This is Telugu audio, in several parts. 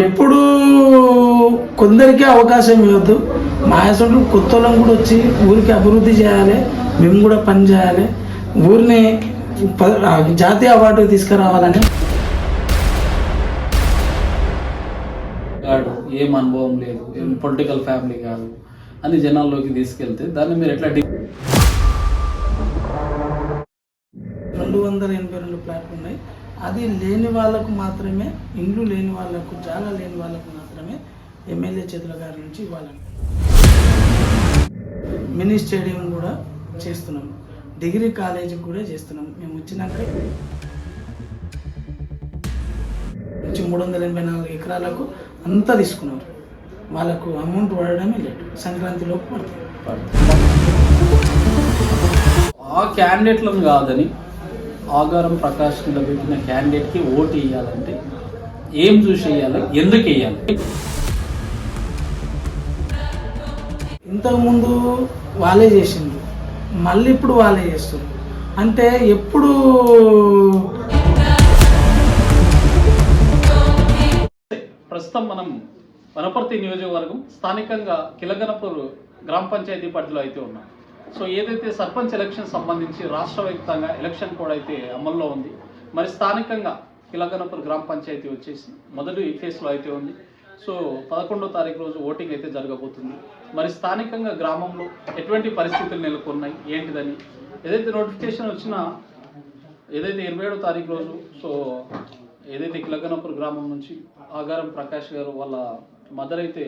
ఎప్పుడు కొందరికే అవకాశం ఇవ్వద్దు. మా అసలు కొత్త వాళ్ళం కూడా వచ్చి ఊరికి అభివృద్ధి చేయాలి మేము కూడా పని చేయాలి. ఊరిని జాతీయ అవార్డు తీసుకురావాలని. కాదు ఏం అనుభవం లేదు ఏం పొలిటికల్ ఫ్యామిలీ కాదు అని జనాల్లోకి తీసుకెళ్తే దాన్ని మీరు ఎట్లా రెండు వందల ఎనభై రెండు ప్లాట్లు ఉన్నాయి. అది లేని వాళ్ళకు మాత్రమే ఇండ్లు లేని వాళ్ళకు చాలా లేని వాళ్ళకు మాత్రమే ఎమ్మెల్యే చేతుల గారి నుంచి ఇవ్వాలని మినీ స్టేడియం కూడా చేస్తున్నాం. డిగ్రీ కాలేజీ కూడా చేస్తున్నాం. మేము వచ్చినాక నుంచి మూడు వందల ఎనభై నాలుగు ఎకరాలకు అంతా తీసుకున్నారు. వాళ్ళకు అమౌంట్ పడడమే లేదు. సంక్రాంతిలోపు పడుతుంది. ఆ క్యాండిడేట్లను కాదని ఆగారం ప్రకాష్ నిలబెట్టిన క్యాండిడేట్కి ఓటు వేయాలంటే ఏం చూసి వేయాలి ఎందుకు వేయాలి? ఇంతకుముందు వాళ్ళే చేసిండ్రు. మళ్ళీ ఇప్పుడు వాళ్ళే చేస్తున్నారు. అంటే ఎప్పుడు ప్రస్తుతం మనం వనపర్తి నియోజకవర్గం స్థానికంగా కిలగనపూర్ గ్రామ పంచాయతీ పరిధిలో అయితే ఉన్నాం. సో ఏదైతే సర్పంచ్ ఎలక్షన్ సంబంధించి రాష్ట్ర వ్యాప్తంగా ఎలక్షన్ కోడ్ అయితే అమల్లో ఉంది మరి స్థానికంగా కిలగనపూర్ గ్రామ పంచాయతీ వచ్చేసి మొదటి ఫేస్లో అయితే ఉంది. సో పదకొండో తారీఖు రోజు ఓటింగ్ అయితే జరగబోతుంది. మరి స్థానికంగా గ్రామంలో ఎటువంటి పరిస్థితులు నెలకొన్నాయి ఏంటిదని? ఏదైతే నోటిఫికేషన్ వచ్చినా ఏదైతే ఇరవై ఏడో తారీఖు రోజు సో ఏదైతే కిలకనపూర్ గ్రామం నుంచి ఆగారం ప్రకాష్ గారు వాళ్ళ మదర్ అయితే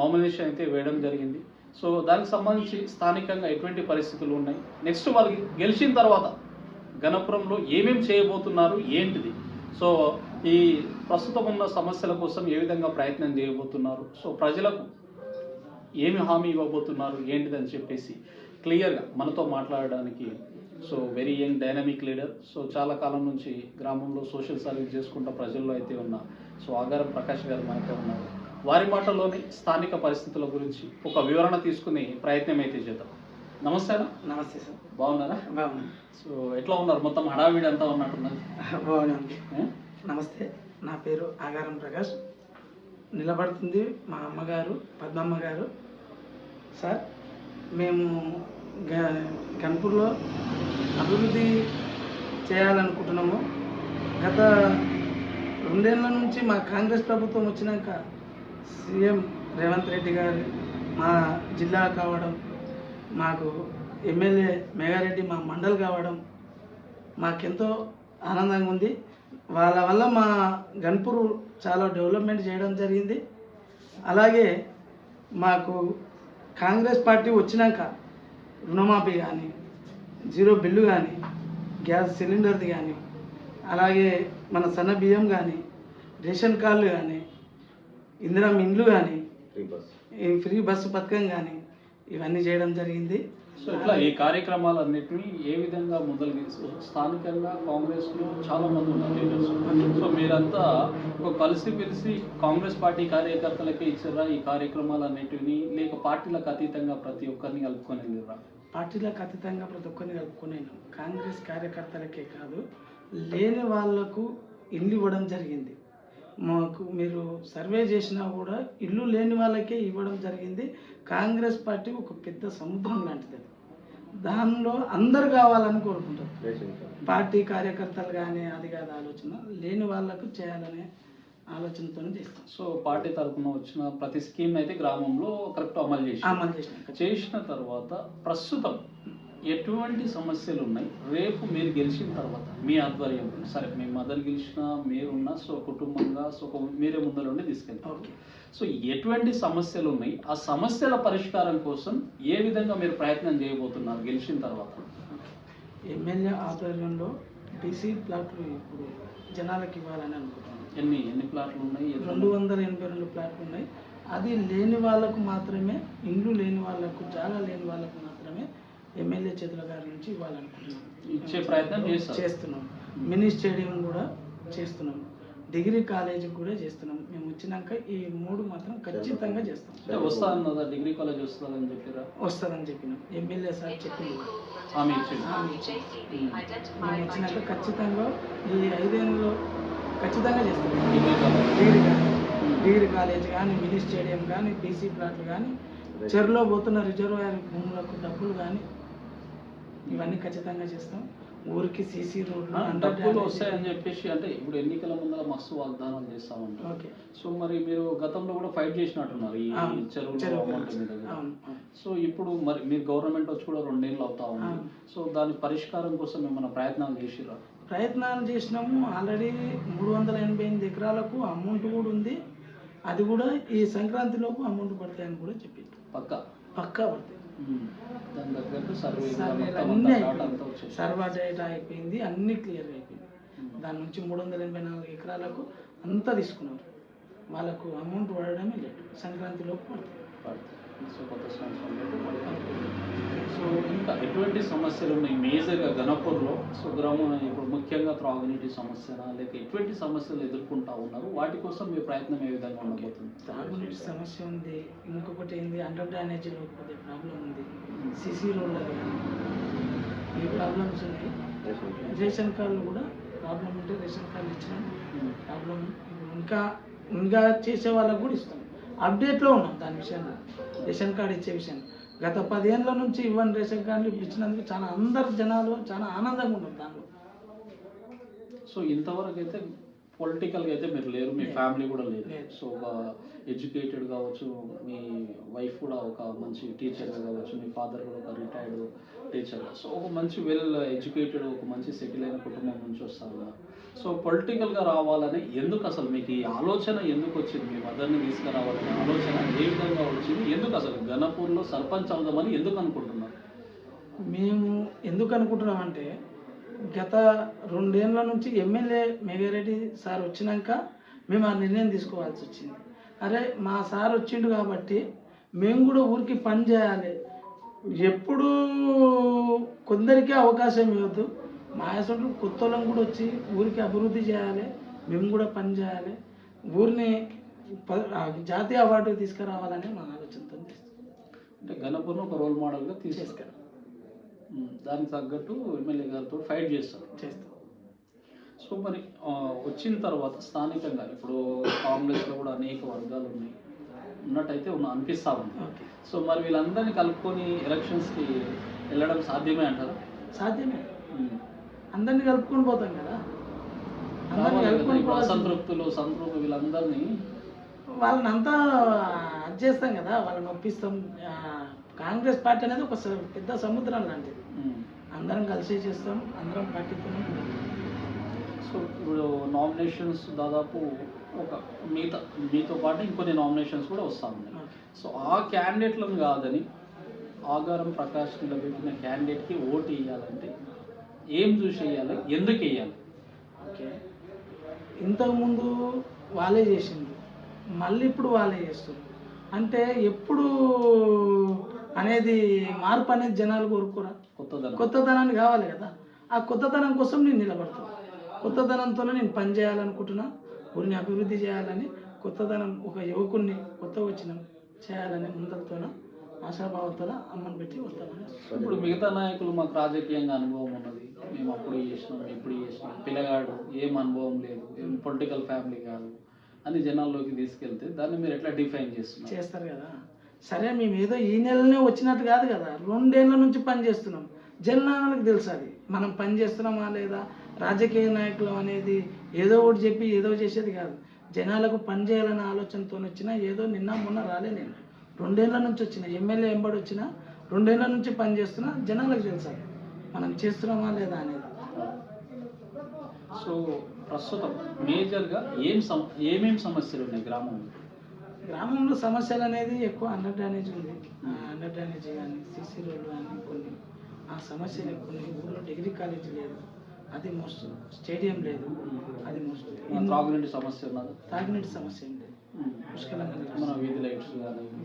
నామినేషన్ అయితే వేయడం జరిగింది. సో దానికి సంబంధించి స్థానికంగా ఎటువంటి పరిస్థితులు ఉన్నాయి? నెక్స్ట్ వాళ్ళకి గెలిచిన తర్వాత గణపురంలో ఏమేమి చేయబోతున్నారు ఏంటిది? సో ఈ ప్రస్తుతం ఉన్న సమస్యల కోసం ఏ విధంగా ప్రయత్నం చేయబోతున్నారు? సో ప్రజలకు ఏమి హామీ ఇవ్వబోతున్నారు ఏంటిదని చెప్పేసి క్లియర్గా మనతో మాట్లాడడానికి so very young dynamic leader so చాలా కాలం నుంచి గ్రామంలో సోషల్ సర్వీస్ చేసుకుంటూ ప్రజల్లో అయితే ఉన్న. సో ఆగారం ప్రకాష్ గారు మనతో ఉన్నారు. వారి మాటల్లోనే స్థానిక పరిస్థితుల గురించి ఒక వివరణ తీసుకునే ప్రయత్నం అయితే చేద్దాం. నమస్తే అన్న. నమస్తే సార్. బాగున్నారా? బాగున్నాను సో ఎట్లా ఉన్నారు? మొత్తం హడావిడి అంతా ఉన్నట్టున్నది? బాగున్నాను ఏ? నమస్తే నా పేరు ఆగారం ప్రకాష్. నిలబడుతుంది మా అమ్మగారు పద్మమ్మ గారు సార్ మేము గ గన్పూర్లో అభివృద్ధి చేయాలనుకుంటున్నాము. గత రెండేళ్ళ నుంచి మా కాంగ్రెస్ ప్రభుత్వం వచ్చినాక సీఎం రేవంత్ రెడ్డి గారు మా జిల్లా కావడం మాకు ఎమ్మెల్యే మెగారెడ్డి మా మండల్ కావడం మాకెంతో ఆనందంగా ఉంది. వాళ్ళ వల్ల మా గన్పూర్ చాలా డెవలప్మెంట్ చేయడం జరిగింది. అలాగే మాకు కాంగ్రెస్ పార్టీ వచ్చినాక రుణమాఫీ కానీ జీరో బిల్లు కానీ గ్యాస్ సిలిండర్ది కానీ అలాగే మన సన్న బియ్యం కానీ రేషన్ కార్డులు కానీ ఇందిరా ఇండ్లు కానీ ఈ ఫ్రీ బస్సు పథకం కానీ ఇవన్నీ చేయడం జరిగింది. సో ఇట్లా ఈ కార్యక్రమాలన్నింటినీ ఏ విధంగా మొదలు స్థానికంగా కాంగ్రెస్లో చాలా మంది ఉన్నారు లీడర్స్ సో మీరంతా ఒక కలిసి పిలిచి కాంగ్రెస్ పార్టీ కార్యకర్తలకే ఇచ్చారా ఈ కార్యక్రమాలన్నింటినీ? లేక పార్టీలకు అతీతంగా ప్రతి ఒక్కరిని కలుపుకొని వెళ్ళిరా పార్టీలకు అతీతంగా ప్రతి ఒక్కరిని కలుపుకున్నాను కాంగ్రెస్ కార్యకర్తలకే కాదు లేని వాళ్ళకు ఇల్లు ఇవ్వడం జరిగింది. మాకు మీరు సర్వే చేసినా కూడా ఇల్లు లేని వాళ్ళకే ఇవ్వడం జరిగింది. కాంగ్రెస్ పార్టీ ఒక పెద్ద సముద్రం లాంటిది. దానిలో అందరు కావాలని కోరుకుంటారు. పార్టీ కార్యకర్తలు కానీ అది కాదు ఆలోచన లేని వాళ్ళకు చేయాలనే ఆలోచనతో చేస్తాం. సో పార్టీ తరఫున వచ్చిన ప్రతి స్కీమ్ అయితే గ్రామంలో కరెక్ట్ అమలు చేసి అమలు చేసినాక చేసిన తర్వాత ప్రస్తుతం ఎటువంటి సమస్యలు ఉన్నాయి రేపు మీరు గెలిచిన తర్వాత మీ ఆధ్వర్యంలో సరే మీ మదర్ గెలిచినా మీరున్నా సో కుటుంబంగా సో మీరే ముందర ఉండి తీసుకెళ్తారు సో ఎటువంటి సమస్యలు ఉన్నాయి ఆ సమస్యల పరిష్కారం కోసం ఏ విధంగా మీరు ప్రయత్నం చేయబోతున్నారు గెలిచిన తర్వాత? ఎమ్మెల్యే ఆధ్వర్యంలో బీసీ ప్లాట్లు ఇప్పుడు జనాలకు ఇవ్వాలని అనుకుంటున్నాను. ఎన్ని ఎన్ని ప్లాట్లు ఉన్నాయి? రెండు వందల ఎనభై రెండు ప్లాట్లు ఉన్నాయి. అది లేని వాళ్ళకు మాత్రమే ఇండ్లు లేని వాళ్ళకు జాగా లేని వాళ్ళకు ఎమ్మెల్యే చేతుల గారి నుంచి ఇవ్వాలనుకుంటున్నాం. ఇచ్చే ప్రయత్నం చేస్తున్నాం. మినీ స్టేడియం కూడా చేస్తున్నాం. డిగ్రీ కాలేజీ కూడా చేస్తున్నాం. మేము వచ్చినాక ఈ మూడు మాత్రం ఖచ్చితంగా చేస్తాం. అంటే వస్తా అన్నదా డిగ్రీ కాలేజ్ వస్తుందని చెప్పారా? వస్తుందని చెప్పినాం. ఎమ్మెల్యే సార్ చెప్పింది. మేము వచ్చినాక ఖచ్చితంగా ఈ ఐదేళ్ళలో ఖచ్చితంగా చేస్తాం. Degree college. Degree college. కానీ మినీ స్టేడియం కానీ బీసీ ప్లాట్లు కానీ చెరువులో పోతున్న రిజర్వాయర్ భూములకు డబ్బులు కానీ ఇవన్నీ ఖచ్చితంగా చేస్తాం. ఊరికి సీసీ రోడ్లు డబ్బులు వస్తాయని చెప్పేసి అంటే ఇప్పుడు ఎన్నికల ముందర మస్తు వాగ్దానాలు చేస్తా ఉంటారు ఓకే. సో మరి మీరు గతంలో కూడా ఫైట్ చేసినట్టున్నారు ఈ. చెరువులో అమౌంట్ మీద. సో ఇప్పుడు మరి మీరు గవర్నమెంట్ వచ్చి కూడా రెండేళ్ళు అవుతా ఉంది. సో దాని పరిష్కారం కోసం ఏమైనా ప్రయత్నాలు చేసిరా? ప్రయత్నాలు చేసినాము. ఆల్రెడీ మూడు వందల ఎనభై ఎనిమిది ఎకరాలకు అమౌంట్ కూడా ఉంది. అది కూడా ఈ సంక్రాంతిలోపు అమౌంట్ పడతాయని కూడా చెప్పింది పక్క? పక్కా పడతాయి. సర్వే అయిపోయింది. సర్వా డేటా అయిపోయింది అన్నీ క్లియర్ అయిపోయింది. దాని నుంచి మూడు వందల ఎనభై నాలుగు ఎకరాలకు అంతా తీసుకున్నారు. వాళ్ళకు అమౌంట్ పడడమే లేట్ సంక్రాంతిలోపు పడతాయి. సో కొత్త సంవత్సరం సో ఇంకా ఎటువంటి సమస్యలు ఉన్నాయి? మేజర్గా గణపూర్లో. సో గ్రామం ఇప్పుడు ముఖ్యంగా త్రాగునీటి సమస్యనా? లేక ఎటువంటి సమస్యలు ఎదుర్కొంటా ఉన్నారు? వాటి కోసం మీ ప్రయత్నం ఏ విధంగా ఉండబోతుంది? తాగునీటి సమస్య ఉంది. ఇంకొకటి ఏంది? అండర్ డ్రైనేజీలో కొద్దిగా ప్రాబ్లం ఉంది. సిసి రోడ్లు ఈ ప్రాబ్లమ్స్ ఉన్నాయి? రేషన్ కార్డులు కూడా ప్రాబ్లం ఉంటే రేషన్ కార్డులు ఇచ్చినాం. ప్రాబ్లం ఇప్పుడు ఇంకా ఇంకా చేసే వాళ్ళకు కూడా ఇస్తాం. అప్డేట్లో ఉన్నాం దాని విషయంలో. రేషన్ కార్డు ఇచ్చే విషయం. గత పదేళ్ళ నుంచి ఇవ్వని రేషన్ కార్డులు ఇప్పుడు ఇచ్చినందుకు చాలా అందరు జనాలు చాలా ఆనందంగా ఉన్నారు దానిలో సో ఇంతవరకు అయితే పొలిటికల్గా అయితే మీరు లేరు మీ ఫ్యామిలీ కూడా లేదు. సో ఒక ఎడ్యుకేటెడ్ కావచ్చు మీ వైఫ్ కూడా ఒక మంచి టీచర్గా కావచ్చు మీ ఫాదర్ కూడా ఒక రిటైర్డ్ టీచర్గా సో ఒక మంచి వెల్ ఎడ్యుకేటెడ్ ఒక మంచి సెటిల్ అయిన కుటుంబం నుంచి వస్తారు సో పొలిటికల్గా రావాలని ఎందుకు అసలు మీకు ఈ ఆలోచన ఎందుకు వచ్చింది? మీ మదర్ని తీసుకురావాలనే ఆలోచన ఏ విధంగా వచ్చింది? ఎందుకు అసలు గణపూర్లో సర్పంచ్ అవుదామని ఎందుకు అనుకుంటున్నారు? మేము ఎందుకు అనుకుంటున్నామంటే గత రెండేళ్ళ నుంచి ఎమ్మెల్యే మేఘారెడ్డి సార్ వచ్చినాక మేము ఆ నిర్ణయం తీసుకోవాల్సి వచ్చింది. అరే మా సార్ వచ్చిండు కాబట్టి మేము కూడా ఊరికి పని చేయాలి. ఎప్పుడు కొందరికే అవకాశం ఇవ్వద్దు. మా అసలు కొత్త వాళ్ళం కూడా వచ్చి ఊరికి అభివృద్ధి చేయాలి. మేము కూడా పని చేయాలి. ఊరిని జాతీయ అవార్డు తీసుకురావాలని మా ఆలోచనతో అంటే గణపూర్ను ఒక రోల్ మోడల్గా తీసుకెళ్ళారు దానికి తగ్గట్టు ఎమ్మెల్యే గారితో ఫైట్ చేస్తారు చేస్తాం సో మరి వచ్చిన తర్వాత స్థానికంగా ఇప్పుడు కాంగ్రెస్లో కూడా అనేక వర్గాలు ఉన్నాయి. ఉన్నట్టయితే ఉన్న అనిపిస్తా ఉంది. సో మరి వీళ్ళందరినీ కలుపుకొని ఎలక్షన్స్కి వెళ్ళడం సాధ్యమే అంటారా? సాధ్యమే. అందరిని కలుపుకొని పోతాం కదా. అందరిని కలుపుకొని. అసంతృప్తులు సంతృప్తులు వీళ్ళందరినీ? వాళ్ళని అంతా అది చేస్తాం కదా వాళ్ళని ఒప్పిస్తాం ఆ, కాంగ్రెస్ పార్టీ అనేది ఒక స- పెద్ద సముద్రం లాంటిది. అందరం కలిసి చేస్తాం అందరం పార్టీతోనే. సో ఇప్పుడు నామినేషన్స్ దాదాపు ఒక మిగతా మీతో పాటు ఇంకొన్ని నామినేషన్స్ కూడా వస్తూ ఉన్నాయి. సో ఆ క్యాండిడేట్లను కాదని ఆగారం ప్రకాష్ నిలబెట్టిన క్యాండిడేట్కి ఓటు వేయాలంటే ఏం చూసి వేయాలి? ఎందుకు వేయాలి? ఓకే. ఇంతకుముందు వాళ్ళే చేసింది మళ్ళీ ఇప్పుడు వాళ్ళే చేస్తారు అంటే ఎప్పుడు అనేది మార్పు అనేది జనాలు కోరుకోరా? కొత్తదనం. కొత్తదనాన్ని కావాలి కదా. ఆ కొత్తదనం కోసం నేను నిలబడతాను. కొత్తదనంతోనే నేను పని చేయాలనుకుంటున్నా. ఊరిని అభివృద్ధి చేయాలని కొత్తదనం ఒక యువకుడిని కొత్త వచ్చిన చేయాలని ముందలతోన ఆశాభావంతో అమ్మని పెట్టి వస్తామని ఇప్పుడు మిగతా నాయకులు మాకు రాజకీయంగా అనుభవం ఉన్నది. మేము అప్పుడు చేసినాం ఇప్పుడు చేసినాం. పిల్లగాడు ఏం అనుభవం లేదు. ఏం పొలిటికల్ ఫ్యామిలీ కాదు. అని జనాల్లోకి తీసుకెళ్తే దాన్ని మీరు ఎట్లా డిఫైన్ చేస్తున్నారు? చేస్తారు కదా. సరే మేము ఏదో ఈ నెలనే వచ్చినట్టు కాదు కదా. రెండేళ్ళ నుంచి పని చేస్తున్నాం. జనాలకు తెలుసు అది. మనం పని చేస్తున్నామా లేదా? రాజకీయ నాయకులు అనేది ఏదో ఒకటి చెప్పి ఏదో చేసేది కాదు. జనాలకు పని చేయాలనే ఆలోచనతో వచ్చినా ఏదో నిన్న మొన్న రాలే నేను. రెండేళ్ళ నుంచి వచ్చిన ఎమ్మెల్యే ఎంబడి వచ్చిన రెండేళ్ళ నుంచి పని చేస్తున్నా జనాలకు తెలుసు అది. మనం చేస్తున్నామా లేదా అనేది. సో ప్రస్తుతం మేజర్గా ఏం సమ ఏమేమి సమస్యలు ఉన్నాయి గ్రామంలో? గ్రామంలో సమస్యలు అనేది ఎక్కువ అండర్ డ్రైనేజ్ ఉంది. అండర్ డ్రైనేజ్ కానీ సీసీ రోడ్లు కానీ కొన్ని. ఆ సమస్యలు ఎక్కువ ఉన్నాయి. ఊళ్ళో డిగ్రీ కాలేజ్ లేదు. అది మోస్ట్ స్టేడియం లేదు. అది మోస్ట్ మన త్రాగునీటి సమస్య తాగునీటి సమస్య ఉంది మన వీధి లైట్స్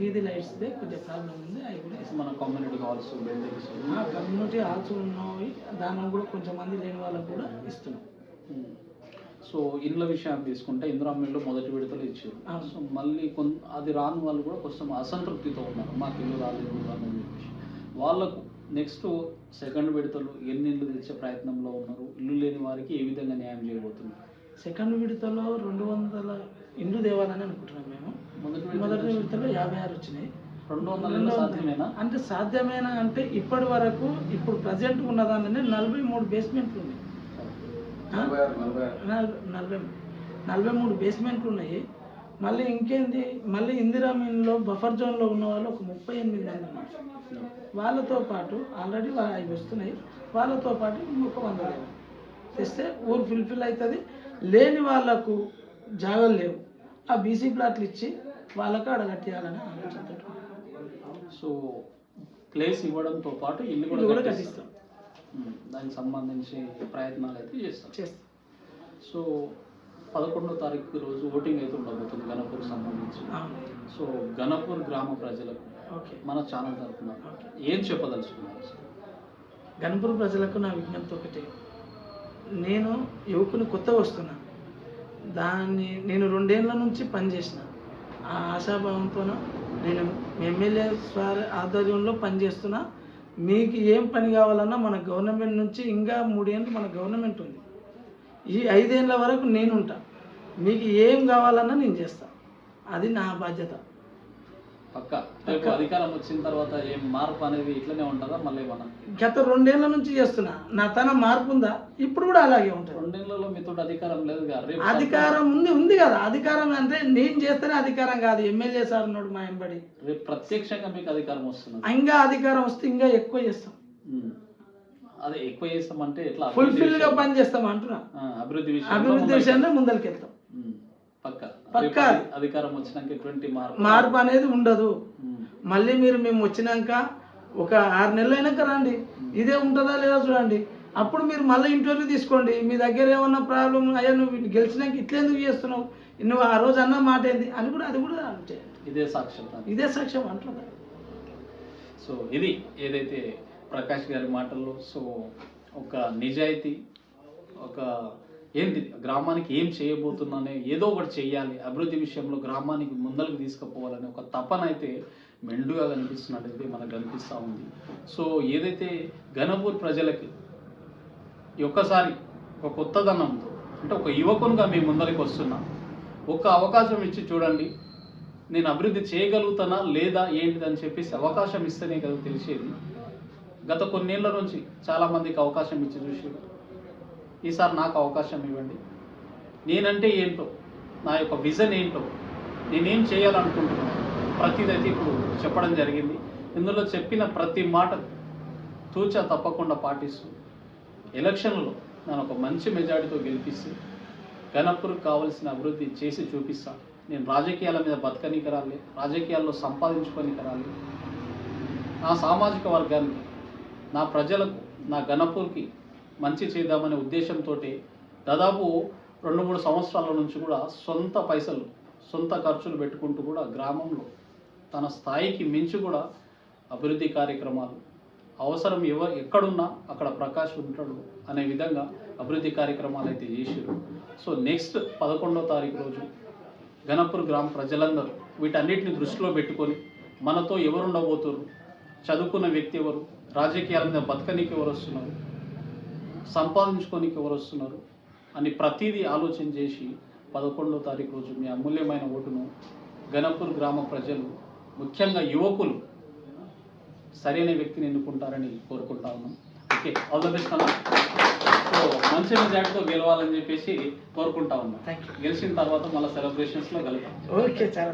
వీధి లైట్స్దే కొద్దిగా ప్రాబ్లం ఉంది. అవి కూడా. మన community halls buildings. Community halls ఉన్నాయి దానిలో కూడా కొంచెం మంది లేని వాళ్ళకు కూడా ఇస్తున్నాం. సో ఇండ్ల విషయాన్ని తీసుకుంటే ఇందిరామిల్లు మొదటి విడతలు ఇచ్చారు. సో మళ్ళీ కొన్ అది రాని వాళ్ళు కూడా కొంచెం అసంతృప్తితో ఉన్నారు. మాకు ఇల్లు రాలేదు అని చెప్పేసి. వాళ్ళకు నెక్స్ట్ సెకండ్ విడతలు ఎన్ని ఇల్లు తెచ్చే ప్రయత్నంలో ఉన్నారు? ఇల్లు లేని వారికి ఏ విధంగా న్యాయం చేయబోతున్నారు? సెకండ్ విడతలో రెండు వందల ఇండ్లు తేవాలని అనుకుంటున్నాం మేము. మొదటి మొదటి విడత విడతలో యాభై ఆరు వచ్చినాయి. రెండు వందల సాధ్యమేనా? అంటే సాధ్యమేనా అంటే ఇప్పటి వరకు ఇప్పుడు ప్రజెంట్ ఉన్న దానిలోనే నలభై మూడు బేస్మెంట్లు ఉన్నాయి? నలభై నలభై నలభై మూడు బేస్మెంట్లు ఉన్నాయి. మళ్ళీ ఇంకేంది? మళ్ళీ ఇందిరా మీన్లో బఫర్ జోన్లో ఉన్న వాళ్ళు ఒక ముప్పై ఎనిమిది మంది ఉన్నారు. వాళ్ళతో పాటు ఆల్రెడీ అవి వస్తున్నాయి. వాళ్ళతో పాటు ఇంకొక వంద తెస్తే ఊరు ఫుల్ఫిల్ అవుతుంది. లేని వాళ్ళకు జాగాలు లేవు. ఆ బీసీ ప్లాట్లు ఇచ్చి వాళ్ళకు అడగట్టేయాలని ఆలోచనతో సో ప్లేస్ ఇవ్వడంతో పాటు ఇల్లు కూడా కట్టిస్తాం. దానికి సంబంధించి ప్రయత్నాలు అయితే చేస్తాం చేస్తాం సో పదకొండో తారీఖు రోజు ఓటింగ్ అయితే ఉండబోతుంది గణపూర్ సంబంధించి. సో గణపూర్ గ్రామ ప్రజలకు ఓకే. మన ఛానల్ తరఫున ఏం చెప్పదలుచుకున్నారు? గణపూర్ ప్రజలకు నా విజ్ఞప్తి ఒకటే. నేను యువకుని కొత్త వస్తున్నా. దాన్ని నేను రెండేళ్ళ నుంచి పనిచేసిన ఆ ఆశాభావంతోన నేను ఎమ్మెల్యే స్వారి ఆధ్వర్యంలో పనిచేస్తున్నా మీకు ఏం పని కావాలన్నా మన గవర్నమెంట్ నుంచి ఇంకా మూడేళ్ళు మన గవర్నమెంట్ ఉంది. ఈ ఐదేళ్ళ వరకు నేనుంటా. మీకు ఏం కావాలన్నా నేను చేస్తా. అది నా బాధ్యత. పక్క. రేపు అధికారం వచ్చిన తర్వాత ఏం మార్పు అనేది ఇట్లనే ఉంటుందా? మళ్ళీ మనం గత రెండేళ్ళ నుంచి చేస్తున్నా. నా తన మార్పు ఉందా? ఇప్పుడు కూడా అలాగే ఉంటుంది. రెండేళ్ళలో మీతో అధికారం లేదు కదా? రేపు అధికారం ఉంది ఉంది కదా. అధికారం అంటే నేను చేస్తేనే అధికారం కాదు. ఎమ్మెల్యే సార్ ఉన్నాడు మా ఎంబడి. రేపు ప్రత్యక్షంగా మీకు అధికారం వస్తున్నది ఇంకా అధికారం వస్తే ఇంకా ఎక్కువ చేస్తాం. అదే ఎక్కువ చేస్తామంటే ఎట్లా? ఫుల్ఫిల్గా పని చేస్తాం అంటున్నా. అభివృద్ధి అభివృద్ధి ముందరికి- విషయంలో ముందరికి వెళ్తాం. పక్క. పక్కా. అధికారం వచ్చినాక ఎటువంటి మార్పు? మార్పు అనేది ఉండదు. మళ్ళీ మీరు మేము వచ్చినాక ఒక ఆరు నెలలు అయినాక రండి ఇదే ఉంటుందా లేదా చూడండి. అప్పుడు మీరు మళ్ళీ ఇంటర్వ్యూ తీసుకోండి. మీ దగ్గర ఏమన్నా ప్రాబ్లం అయ్యా నువ్వు గెలిచినాక ఇట్లెందుకు చేస్తున్నావు? నువ్వు ఆ రోజు అన్న మాట ఏంది? అని కూడా అది కూడా ఇదే సాక్ష్యం ఇదే సాక్ష్యం అంటున్నా సో ఇది ఏదైతే ప్రకాష్ గారి మాటల్లో సో ఒక నిజాయితీ ఒక ఏంటి? గ్రామానికి ఏం చేయబోతున్నానే? ఏదో ఒకటి చేయాలి అభివృద్ధి విషయంలో గ్రామానికి ముందరకు తీసుకుపోవాలనే ఒక తపన అయితే మెండుగా కనిపిస్తున్నట్టయితే మనకు కనిపిస్తూ ఉంది. సో ఏదైతే ఘనపూర్ ప్రజలకి ఒక్కసారి ఒక కొత్తదనంతో అంటే ఒక యువకునిగా మేము ముందరికి వస్తున్నా. ఒక అవకాశం ఇచ్చి చూడండి. నేను అభివృద్ధి చేయగలుగుతానా లేదా ఏంటిదని చెప్పేసి అవకాశం ఇస్తేనే కదా తెలిసేది. గత కొన్నేళ్ళ నుంచి చాలామందికి అవకాశం ఇచ్చి చూసి ఈసారి నాకు అవకాశం ఇవ్వండి. నేనంటే ఏంటో నా యొక్క విజన్ ఏంటో నేనేం చేయాలనుకుంటున్నాను ప్రతిదైతే ఇప్పుడు చెప్పడం జరిగింది. ఇందులో చెప్పిన ప్రతి మాట తూచా తప్పకుండా పాటిస్తూ ఎలక్షన్లో నేను ఒక మంచి మెజారిటీతో గెలిపిస్తే గణపూర్కి కావాల్సిన అభివృద్ధి చేసి చూపిస్తా. నేను రాజకీయాల మీద బతకనీకి రాలి రాజకీయాల్లో సంపాదించుకోనికి రాలి నా సామాజిక వర్గానికి నా ప్రజలకు నా గణపూర్కి మంచి చేద్దామనే ఉద్దేశంతో దాదాపు రెండు మూడు సంవత్సరాల నుంచి కూడా సొంత పైసలు సొంత ఖర్చులు పెట్టుకుంటూ కూడా గ్రామంలో తన స్థాయికి మించి కూడా అభివృద్ధి కార్యక్రమాలు అవసరం ఎవ ఎక్కడున్నా అక్కడ ప్రకాష్ ఉంటాడు అనే విధంగా అభివృద్ధి కార్యక్రమాలు అయితే చేసారు సో నెక్స్ట్ పదకొండో తారీఖు రోజు గణపూర్ గ్రామ ప్రజలందరూ వీటన్నిటిని దృష్టిలో పెట్టుకొని మనతో ఎవరు ఉండబోతున్నారు చదువుకున్న వ్యక్తి ఎవరు? రాజకీయాల మీద బతకనీకి ఎవరు వస్తున్నారు? సంపాదించుకోనికి ఎవరు వస్తున్నారు అని ప్రతిదీ ఆలోచన చేసి పదకొండో తారీఖు రోజు మీ అమూల్యమైన ఓటును గణపూర్ గ్రామ ప్రజలు ముఖ్యంగా యువకులు సరైన వ్యక్తిని ఎన్నుకుంటారని కోరుకుంటా ఉన్నాం. ఓకే ఆల్ ద బెస్ట్ అన్న. సో మంచి మెజార్టీతో గెలవాలని చెప్పేసి కోరుకుంటా ఉన్నాం. గెలిచిన తర్వాత మళ్ళీ సెలబ్రేషన్స్లో కలుగుతాం ఓకే చాలా